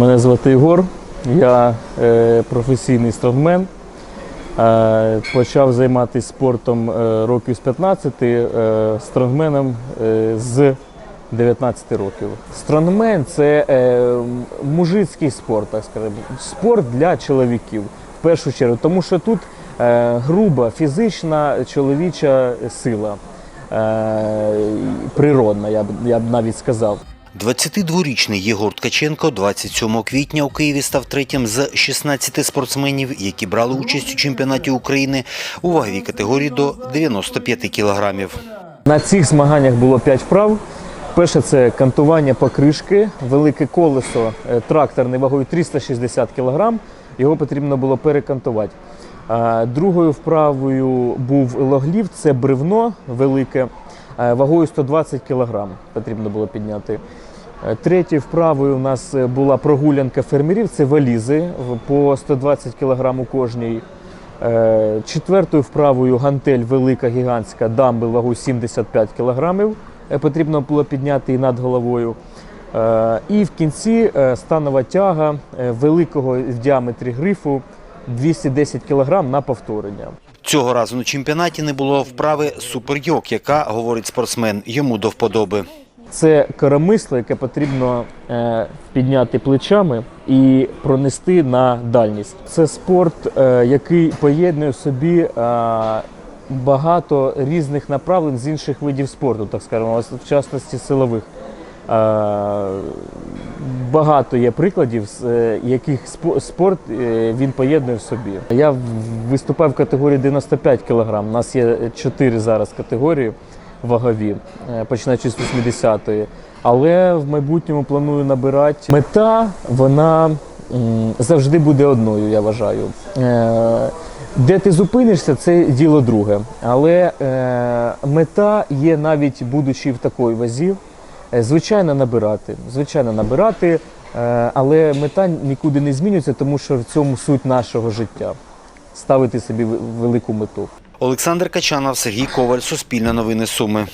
Мене звати Ігор, я е, професійний стронгмен. Е, почав займатися спортом е, років з 15, е, стронгменом з 19 років. Стронгмен це мужицький спорт, так скажемо, спорт для чоловіків в першу чергу, тому що тут груба фізична чоловіча сила, природна, я б, я б навіть сказав. 22-річний Єгор Ткаченко 27 квітня у Києві став третім з 16 спортсменів, які брали участь у чемпіонаті України у ваговій категорії до 95 кілограмів. На цих змаганнях було 5 вправ. Перше це кантування покришки, велике колесо е, тракторне вагою 360 кг. Його потрібно було перекантувати. Другою вправою був логлів, це бревно велике, вагою 120 кг потрібно було підняти. Е, Третьою вправою у нас е, була прогулянка фермерів, це валізи по 120 кг у кожній. Е, Четвертою вправою гантель велика, гігантська, дамбел вагою 75 кг потрібно було підняти і над головою. Е, І в кінці е, станова тяга е, великого в діаметрі грифу 210 кг на повторення. Цього разу на чемпіонаті не було вправи суперйок, яка, говорить спортсмен, йому до вподоби. Це коромисло, яке потрібно е, підняти плечами і пронести на дальність. Це спорт, е, який поєднує в собі е, багато різних направлень з інших видів спорту, так скажемо, в частності силових. Багато є прикладів, з е, яких спо- спорт е, він поєднує в собі. Я в- виступав в категорії 95 кг. У нас є 4 зараз категорії вагові, е, починаючи з 80-ї. Але в майбутньому планую набирати. Мета вона завжди буде одною, я вважаю. Де ти зупинишся, це діло друге. Але мета є навіть будучи в такій вазі, звичайно набирати. Звичайно набирати, е, але мета нікуди не змінюється, тому що в цьому суть нашого життя. Ставити собі велику мету. Олександр Качанов, Сергій Коваль, Суспільне новини Суми.